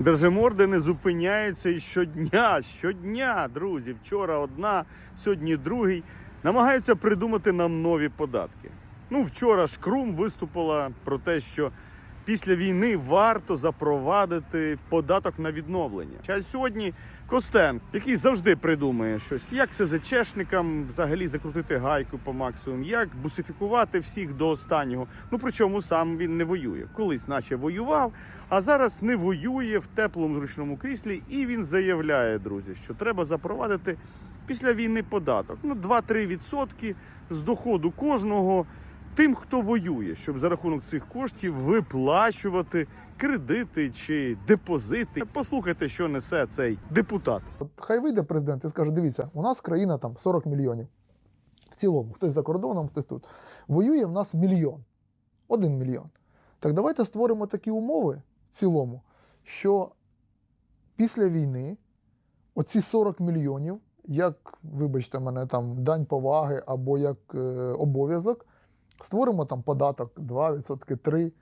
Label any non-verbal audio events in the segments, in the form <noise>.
Держиморди не зупиняються і щодня, щодня, друзі. Вчора одна, сьогодні другий. Намагаються придумати нам нові податки. Ну, вчора ж виступила про те, що після війни варто запровадити податок на відновлення. А сьогодні Костен, який завжди придумує щось, як СЗЧшникам взагалі закрутити гайку по максимуму, як бусифікувати всіх до останнього. Ну причому сам він не воює. Колись наче воював, а зараз не воює в теплому зручному кріслі, і він заявляє, друзі, що треба запровадити після війни податок. Ну 2-3 відсотки з доходу кожного тим, хто воює, щоб за рахунок цих коштів виплачувати кредити чи депозити. Послухайте, що несе цей депутат. От хай вийде президент і скаже: дивіться, у нас країна там 40 мільйонів. В цілому, хтось за кордоном, хтось тут. Воює в нас мільйон. Один мільйон. Так давайте створимо такі умови в цілому, що після війни оці 40 мільйонів, як, вибачте мене, там дань поваги або як е, обов'язок, створимо там податок 2%, 3%,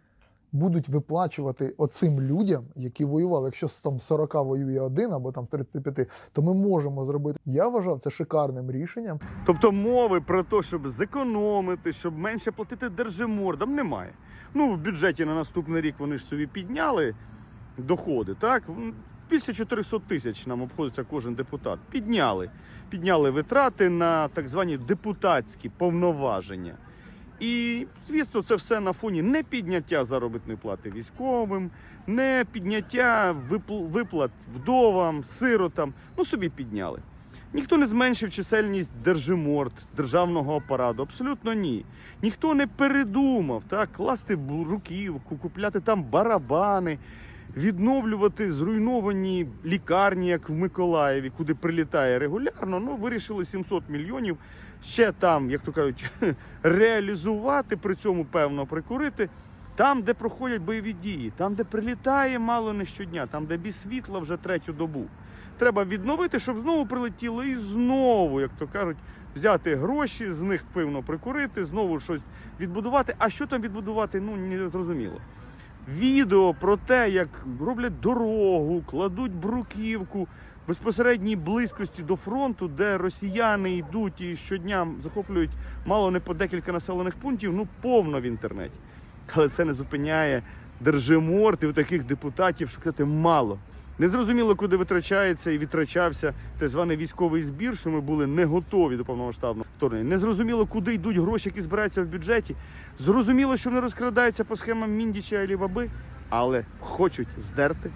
будуть виплачувати оцим людям, які воювали. Якщо з там 40 воює один або там з 35, то ми можемо зробити. Я вважав це шикарним рішенням. Тобто мови про те, щоб зекономити, щоб менше платити держимордам, немає. Ну, в бюджеті на наступний рік вони ж собі підняли доходи, так? Більше 400 тисяч нам обходиться кожен депутат. Підняли. Підняли витрати на так звані депутатські повноваження. І, звісно, це все на фоні не підняття заробітної плати військовим, не підняття виплат вдовам, сиротам. Ну, собі підняли. Ніхто не зменшив чисельність держиморд, державного апарату. Абсолютно ні. Ніхто не передумав так, класти руківку, купляти там барабани, відновлювати зруйновані лікарні, як в Миколаєві, куди прилітає регулярно. Ну, вирішили 700 мільйонів ще там, як то кажуть, <laughs> реалізувати, при цьому певно прикурити. Там, де проходять бойові дії, там, де прилітає мало не щодня, там, де без світла вже третю добу. Треба відновити, щоб знову прилетіло і знову, як то кажуть, взяти гроші, з них пивно прикурити, знову щось відбудувати. А що там відбудувати, ну не зрозуміло. Відео про те, як роблять дорогу, кладуть бруківку безпосередній близькості до фронту, де росіяни йдуть і щодня захоплюють мало не по декілька населених пунктів, ну повно в інтернеті. Але це не зупиняє держиморд і таких депутатів шукати мало. Незрозуміло, куди витрачається і відтрачався так званий військовий збір, що ми були не готові до повномасштабного вторгнення. Незрозуміло, куди йдуть гроші, які збираються в бюджеті. Зрозуміло, що вони розкрадаються по схемам Міндіча і Ліваби, але хочуть здерти